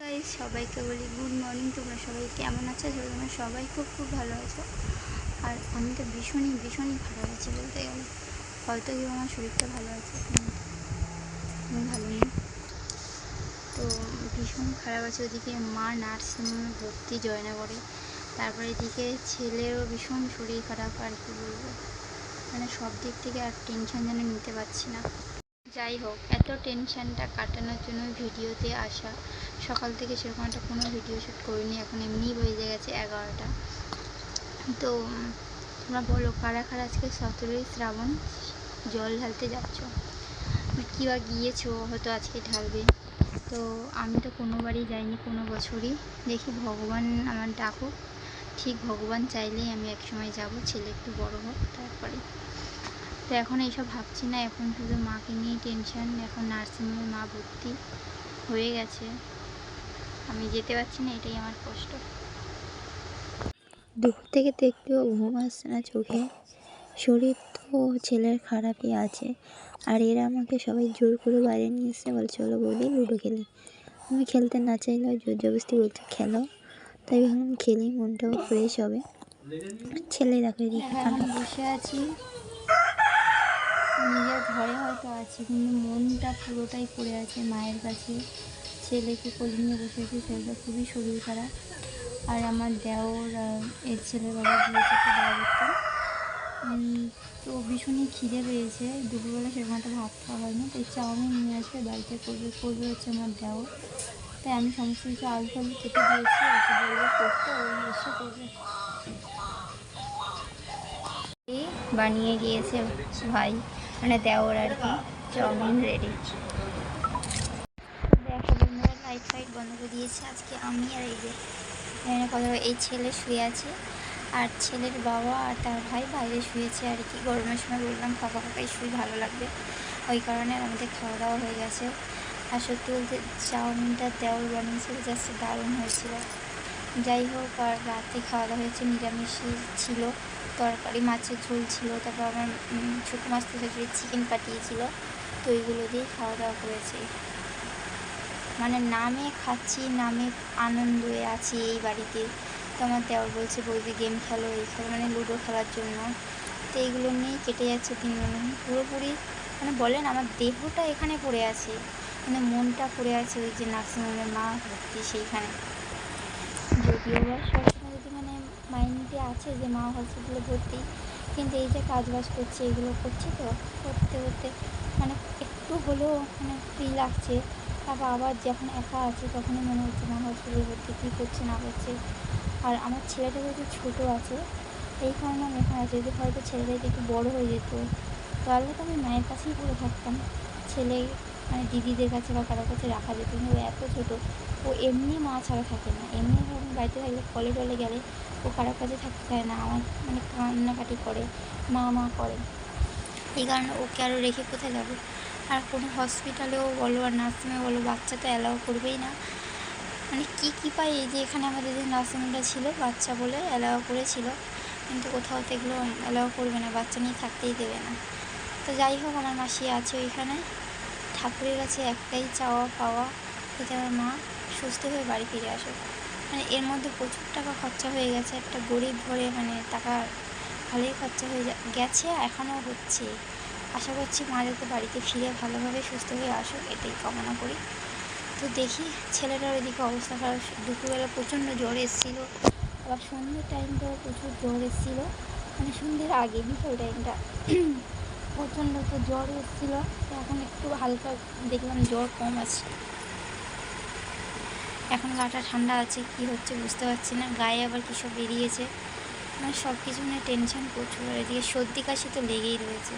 Guys সবাইকে বলি good morning তোমরা সবাই কেমন আছো? করি তোমরা সবাই খুব খুব ভালো আছো। আর আমি তো ভীষণই ভীষণই ভালো আছি বলতে গেলে। হয়তো কেউ আমার শরীরটা ভালো আছে ভালো নেই। তো ভীষণ খারাপ আছে। ওদিকে মা নার্সিংহোমে ভর্তি জয়নগরে। তারপরে এদিকে ছেলেরও ভীষণ শরীর খারাপ, আর কি বলব। মানে সব দিক থেকে আর টেনশন যেন নিতে পারছি না। যাই হোক, এত টেনশনটা কাটানোর জন্য ভিডিওতে আসা। সকাল থেকে সেরকম একটা কোনো ভিডিও শ্যুট করিনি, এখন এমনিই বেজে গেছে এগারোটা। তো, তোমরা বলো, কারা কারা আজকে সতেরোই শ্রাবণ জল ঢালতে যাচ্ছ? কী বা গিয়েছো, হয়তো আজকে ঢালবে। তো, আমি তো কোনোবারই যাইনি, কোনো বছরই। দেখি ভগবান আমার ডাকুক। ঠিক ভগবান চাইলেই আমি একসময় যাব, ছেলে একটু বড় হোক, তারপরে। তো এখন এইসব ভাবছি না এখন শুধু মাকে নিয়েই টেনশন এখন নার্সিংহোমে মা ভর্তি হয়ে গেছে। আমি যেতে পারছি না এটাই আমার কষ্ট। দুপুর থেকে তো একটুও ঘুম আসছে না চোখে। শরীর তো ছেলের খারাপই আছে। আর এরা আমাকে সবাই জোর করে বাইরে নিয়ে এসে বলে চলো বলি লুডো খেলি। আমি খেলতে না চাইলেও জোর জবরদস্তি বলছে খেলো। তাই ভাবলাম খেলি মনটাও ফ্রেশ হবে। ছেলে দেখো এদিকে আমি বসে আছি। নিজের ঘরে হয়তো আছি, কিন্তু মনটা পুরোটাই পড়ে আছে মায়ের কাছে। ছেলেকে কোলে নিয়ে বসে আছে ছেলেটা খুবই শরীর খারাপ। আর আমার দেওর এর ছেলের বাবা গিয়েছে তো ভীষণই খিদে পেয়েছে। দুপুরবেলা সেরকম একটা ভাত খাওয়া হয়নি, তাই চাউমিন নিয়ে আসবে, বাড়িতে করবে করবে হচ্ছে আমার দেওর। তাই আমি সমস্ত কিছু আলু ফালু কেটে দিয়েছি ওকে বলব, করতে ওই এসে করবে। বানিয়ে গিয়েছে ভাই। মানে দেওর আর কি, চাউমিন রেডি দেখো বন্ধুরা লাইট ফাইট বন্ধ করে দিয়েছে। আজকে আমি আর এই যে কথা এই ছেলে শুয়ে আছে। আর ছেলের বাবা আর তার ভাই বাইরে শুয়েছে আর কি। গরমের সময় বললাম ফাঁকা ফাঁকাই শুয়ে ভালো লাগবে। ওই কারণে আমাদের খাওয়া দাওয়া হয়ে গেছে। আর সত্যি বলতে, চাউমিনটা দেওর বানিয়েছিল জাস্ট দারুণ হয়েছিল। যাই হোক, আর রাতে খাওয়া দাওয়া হয়েছে, নিরামিষই ছিল, তরকারি, মাছের ঝোল ছিল, তারপর আমার ছোটো মাছ থেকে চিকেন পাঠিয়েছিল, তো ওইগুলো দিয়ে খাওয়া দাওয়া করেছি। মানে নামে খাচ্ছি, নামে আনন্দে আছি এই বাড়িতে। তো আমার দেওয়ার বলছে বৌদি গেম খেলো, এই খেলো মানে লুডো খেলার জন্য। তো এইগুলো নিয়েই কেটে যাচ্ছে তিন পুরোপুরি মানে বলেন, আমার দেহটা এখানে পড়ে আছে। মানে মনটা পড়ে আছে ওই যে নার্সিংহোমের মা ভর্তি সেইখানে। যদিও সবসময় যদি মানে মাইন্ডে আছে যে মা হসপিটালে ভর্তি, কিন্তু এই যে কাজ বাজ করছে, এগুলো করছে তো, করতে করতে মানে একটু হলেও মানে ফ্রি লাগছে। তারপর আবার যখন একা আছে, তখনই মনে হচ্ছে মা হসপিটালে ভর্তি, কী করছে, না করছে। আর আমার ছেলেটা যেহেতু ছোটো আছে, এই কারণে আমি এখানে আছি। যদি হয়তো ছেলেটা একটু বড়ো হয়ে যেত, তাহলে তো আমি মায়ের কাছেই পড়ে থাকতাম। ছেলে মানে দিদিদের কাছে বা কারোর কাছে রাখা যেত, কিন্তু এত ছোটো। ও এমনি মা ছাড়া থাকে না। এমনি আমি বাড়িতে থাকলে কলে টলে গেলে ও খারাপ কাছে থাকতে চায় না, আমার মানে কান্নাকাটি করে, মা মা করে। এই কারণে ওকে আরও রেখে কোথায় যাবে? আর কোনো হসপিটালেও বলো আর নার্সিংয়ে বলো, বাচ্চা তো অ্যালাউ করবেই না। মানে কী কী পাই? এই যে এখানে আমাদের যে নার্সিংটা ছিল, বাচ্চা বলে অ্যালাউ করেছিল। কিন্তু কোথাও তো এগুলো অ্যালাউ করবে না, বাচ্চা নিয়ে থাকতেই দেবে না। তো যাই হোক, আমার মাসি আছে ওইখানে। ঠাকুরের কাছে একটাই চাওয়া পাওয়া যাতে আমার মা। সুস্থ হয়ে বাড়ি ফিরে আসুক মানে এর মধ্যে প্রচুর টাকা খরচা হয়ে গেছে, একটা গরিব ঘরে মানে টাকা ভালোই খরচা হয়ে গেছে, এখনও হচ্ছে। আশা করছি মা যাতে বাড়িতে ফিরে ভালোভাবে সুস্থ হয়ে আসুক, এটাই কামনা করি। তো দেখি ছেলেটার ওইদিকে অবস্থা খারাপ। দুপুরবেলা প্রচণ্ড জ্বর এসেছিল, আবার সন্ধ্যের টাইমটাও প্রচুর জ্বর এসেছিল। মানে সন্ধ্যের আগে বিকেল টাইমটা। প্রচণ্ড তো জ্বর এসেছিল, তো এখন একটু হালকা দেখলাম জ্বর কম আছে। এখন গাটা ঠান্ডা আছে, কি হচ্ছে বুঝতে পারছি না। গায়ে আবার কী সব বেরিয়েছে? মানে সব কিছু নিয়ে টেনশন প্রচুর, আর এদিকে সর্দি কাশি তো লেগেই রয়েছে।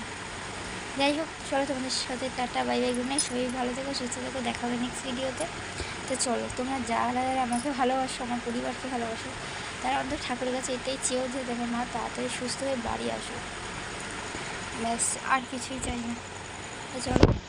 যাই হোক, চলো তোমাদের সাথে টাটা বাই বাই নাইট সবাই ভালো থেকো, সুস্থ থেকো, দেখা হবে নেক্সট ভিডিওতে তো চলো, তোমরা যারা যারা আমাকে ভালোবাসো, আমার পরিবারকে ভালোবাসো, তারা অন্তত ঠাকুরের কাছে এটাই চেয়েও যে দেখো মা তাড়াতাড়ি সুস্থ হয়ে বাড়ি আসো ব্যাস, আর কিছুই চাই না। তো চলো।